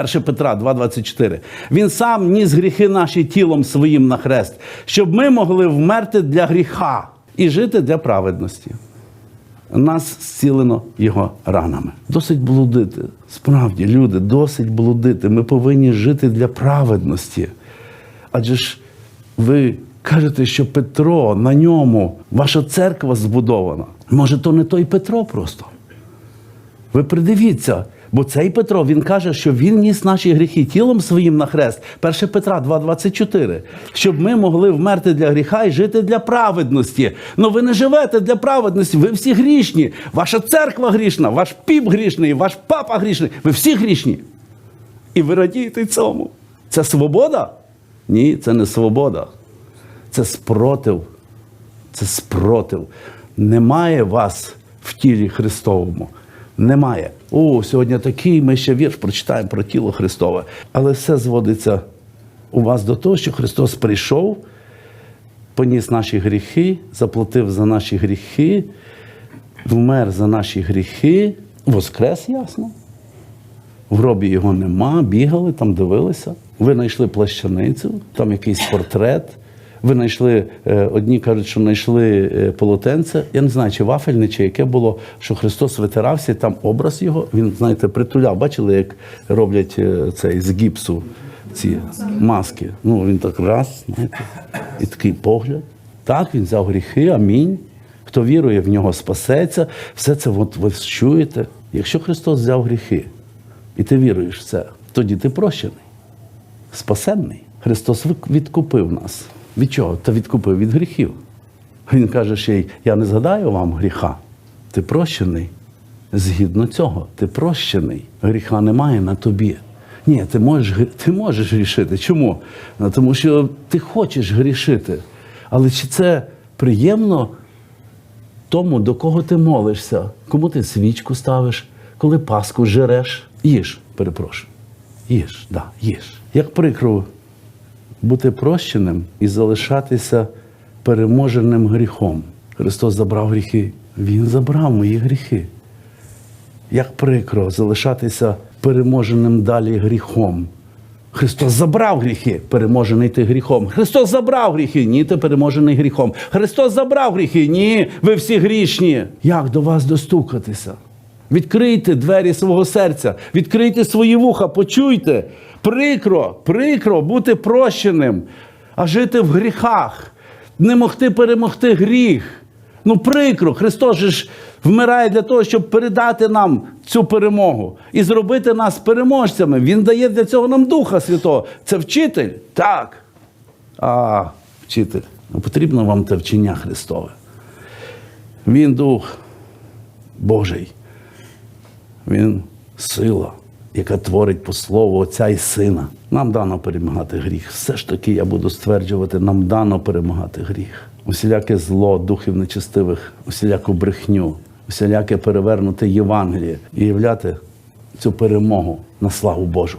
1 Петра 2,24. Він сам ніс гріхи наші тілом своїм на хрест, щоб ми могли вмерти для гріха і жити для праведності. Нас зцілено його ранами. Досить блудити. Справді, люди, досить блудити. Ми повинні жити для праведності. Адже ж ви кажете, що Петро на ньому, ваша церква збудована. Може, то не той Петро просто. Ви придивіться, бо цей Петро він каже, що він ніс наші гріхи тілом своїм на хрест. 1 Петра 2,24. Щоб ми могли вмерти для гріха і жити для праведності. Ну ви не живете для праведності, ви всі грішні. Ваша церква грішна, ваш піп грішний, ваш папа грішний. Ви всі грішні. І ви радієте цьому. Це свобода? Ні, це не свобода. Це спротив. Це спротив. Немає вас в тілі Христовому. Немає. О, сьогодні такий, ми ще вірш прочитаємо про тіло Христове. Але все зводиться у вас до того, що Христос прийшов, поніс наші гріхи, заплатив за наші гріхи, вмер за наші гріхи, воскрес, ясно. В гробі його нема, бігали, там дивилися. Ви знайшли плащаницю, там якийсь портрет. Ви знайшли, е, одні кажуть, що знайшли е, полотенце. Я не знаю, чи вафельне, чи яке було, що Христос витирався, і там образ його, він, знаєте, притуляв. Бачили, як роблять е, цей з гіпсу ці маски. Ну, він так раз, знаєте, і такий погляд. Так, він взяв гріхи, амінь. Хто вірує, в нього спасеться. Все це от ви чуєте. Якщо Христос взяв гріхи, і ти віруєш в це, тоді ти прощений, спасенний. Христос відкупив нас. Від чого? Та відкупив від гріхів. Він каже ще й, я не згадаю вам гріха. Ти прощений. Згідно цього, ти прощений. Гріха немає на тобі. Ні, ти можеш, ти можеш грішити. Чому? Ну, Тому що ти хочеш грішити. Але чи це приємно тому, до кого ти молишся, кому ти свічку ставиш, коли паску жереш, їж, перепрошую. Їж, да, їж. Як прикро бути прощеним і залишатися переможеним гріхом. Христос забрав гріхи. Він забрав мої гріхи. Як прикро залишатися переможеним далі гріхом. Христос забрав гріхи, переможений ти гріхом. Христос забрав гріхи, ні, ти переможений гріхом. Христос забрав гріхи, ні, ви всі грішні. Як до вас достукатися? Відкрийте двері свого серця, відкрийте свої вуха, почуйте. Прикро, прикро бути прощеним, а жити в гріхах, не могти перемогти гріх. Ну, прикро, Христос ж вмирає для того, щоб передати нам цю перемогу і зробити нас переможцями. Він дає для цього нам Духа Святого. Це вчитель? Так. А, вчитель. Ну, потрібно вам те вчення Христове. Він Дух Божий. Він сила, яка творить по слову Отця і Сина. Нам дано перемагати гріх. Все ж таки, я буду стверджувати, нам дано перемагати гріх. Усіляке зло, духів нечестивих, усіляку брехню, усіляке перевернути Євангеліє і являти цю перемогу на славу Божу.